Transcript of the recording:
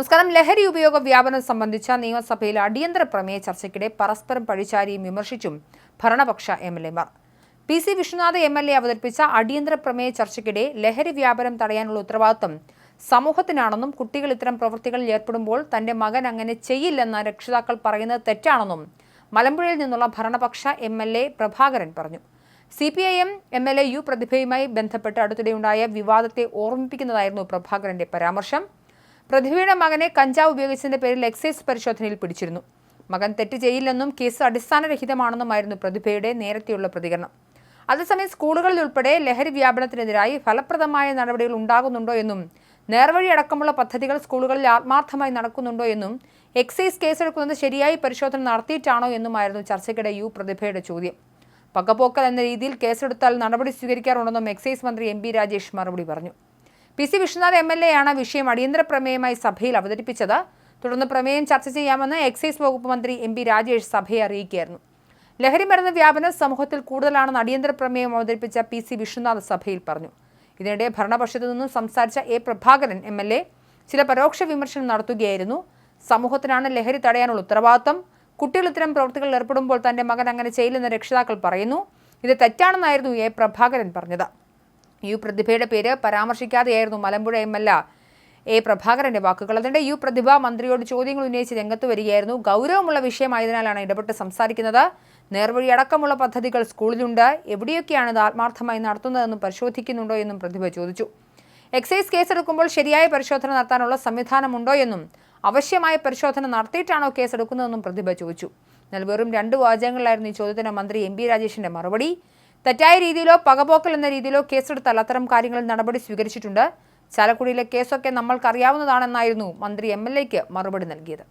നമസ്കാരം. ലഹരി ഉപയോഗ വ്യാപനം സംബന്ധിച്ച നിയമസഭയിൽ അടിയന്തര പ്രമേയ ചർച്ചയ്ക്കിടെ പരസ്പരം പഴിചാരിയും വിമർശിച്ചും ഭരണപക്ഷ എം എൽ എമാർ. P C Viswanath M L A അവതരിപ്പിച്ച അടിയന്തര പ്രമേയ ചർച്ചയ്ക്കിടെ ലഹരി വ്യാപനം തടയാനുള്ള ഉത്തരവാദിത്വം സമൂഹത്തിനാണെന്നും കുട്ടികൾ ഇത്തരം പ്രവൃത്തികളിൽ ഏർപ്പെടുമ്പോൾ തന്റെ മകൻ അങ്ങനെ ചെയ്യില്ലെന്ന് രക്ഷിതാക്കൾ പറയുന്നത് തെറ്റാണെന്നും മലമ്പുഴയിൽ നിന്നുള്ള ഭരണപക്ഷ എം എൽ എ പ്രഭാകരൻ പറഞ്ഞു. C P I M M L A U പ്രതിഭയുമായി ബന്ധപ്പെട്ട് അടുത്തിടെയുണ്ടായ വിവാദത്തെ ഓർമ്മിപ്പിക്കുന്നതായിരുന്നു പ്രഭാകരന്റെ പരാമർശം. പ്രതിഭയുടെ മകനെ കഞ്ചാവ് ഉപയോഗിച്ചതിന്റെ പേരിൽ എക്സൈസ് പരിശോധനയിൽ പിടിച്ചിരുന്നു. മകൻ തെറ്റ് ചെയ്യില്ലെന്നും കേസ് അടിസ്ഥാനരഹിതമാണെന്നുമായിരുന്നു പ്രതിഭയുടെ നേരത്തെയുള്ള പ്രതികരണം. അതേസമയം സ്കൂളുകളിൽ ഉൾപ്പെടെ ലഹരി വ്യാപനത്തിനെതിരായി ഫലപ്രദമായ നടപടികൾ ഉണ്ടാകുന്നുണ്ടോ എന്നും നേർവഴി അടക്കമുള്ള പദ്ധതികൾ സ്കൂളുകളിൽ ആത്മാർത്ഥമായി നടക്കുന്നുണ്ടോ എന്നും എക്സൈസ് കേസെടുക്കുന്നത് ശരിയായി പരിശോധന നടത്തിയിട്ടാണോ എന്നുമായിരുന്നു ചർച്ചയ്ക്കിടെ യു പ്രതിഭയുടെ ചോദ്യം. പകപോക്കൽ എന്ന രീതിയിൽ കേസെടുത്താൽ നടപടി സ്വീകരിക്കാറുണ്ടെന്നും എക്സൈസ് മന്ത്രി എം രാജേഷ് മറുപടി പറഞ്ഞു. P C Viswanath M L A ആണ് വിഷയം അടിയന്തര പ്രമേയമായി സഭയിൽ അവതരിപ്പിച്ചത്. തുടർന്ന് പ്രമേയം ചർച്ച ചെയ്യാമെന്ന് എക്സൈസ് വകുപ്പ് മന്ത്രി എം പി രാജേഷ് സഭയെ അറിയിക്കുകയായിരുന്നു. ലഹരി മരുന്ന് വ്യാപനം സമൂഹത്തിൽ കൂടുതലാണെന്ന് അടിയന്തര പ്രമേയം അവതരിപ്പിച്ച പി സി വിശ്വനാഥ് സഭയിൽ പറഞ്ഞു. ഇതിനിടെ ഭരണപക്ഷത്തു നിന്നും സംസാരിച്ച A Prabhakaran M L A ചില പരോക്ഷ വിമർശനം നടത്തുകയായിരുന്നു. സമൂഹത്തിനാണ് ലഹരി തടയാനുള്ള ഉത്തരവാദിത്തം. കുട്ടികൾ ഇത്തരം പ്രവൃത്തികളിൽ ഏർപ്പെടുമ്പോൾ തന്റെ മകൻ അങ്ങനെ ചെയ്യില്ലെന്ന് രക്ഷിതാക്കൾ പറയുന്നു. ഇത് തെറ്റാണെന്നായിരുന്നു എ പ്രഭാകരൻ പറഞ്ഞത്. യു പ്രതിഭയുടെ പേര് പരാമർശിക്കാതെയായിരുന്നു മലമ്പുഴ എം എൽ എ. പ്രഭാകരന്റെ വാക്കുകൾ. അതിനിടെ യു പ്രതിഭ മന്ത്രിയോട് ചോദ്യങ്ങൾ ഉന്നയിച്ച് രംഗത്ത് വരികയായിരുന്നു. ഗൗരവമുള്ള വിഷയമായതിനാലാണ് ഇടപെട്ട് സംസാരിക്കുന്നത്. നേർവഴി അടക്കമുള്ള പദ്ധതികൾ സ്കൂളിലുണ്ട്. എവിടെയൊക്കെയാണ് ഇത് ആത്മാർത്ഥമായി നടത്തുന്നതെന്നും പരിശോധിക്കുന്നുണ്ടോ എന്നും പ്രതിഭ ചോദിച്ചു. എക്സൈസ് കേസെടുക്കുമ്പോൾ ശരിയായ പരിശോധന നടത്താനുള്ള സംവിധാനമുണ്ടോ എന്നും ആവശ്യമായ പരിശോധന നടത്തിയിട്ടാണോ കേസെടുക്കുന്നതെന്നും പ്രതിഭ ചോദിച്ചു. എന്നാൽ വെറും രണ്ട് വാചകങ്ങളിലായിരുന്നു ഈ ചോദ്യത്തിന് മന്ത്രി എം പി രാജേഷിന്റെ മറുപടി. തെറ്റായ രീതിയിലോ പകപോക്കൽ എന്ന രീതിയിലോ കേസെടുത്താൽ അത്തരം കാര്യങ്ങളിൽ നടപടി സ്വീകരിച്ചിട്ടുണ്ട്. ചാലക്കുടിയിലെ കേസൊക്കെ നമ്മൾക്കറിയാവുന്നതാണെന്നായിരുന്നു മന്ത്രി എം എൽ എക്ക് മറുപടി നൽകിയത്.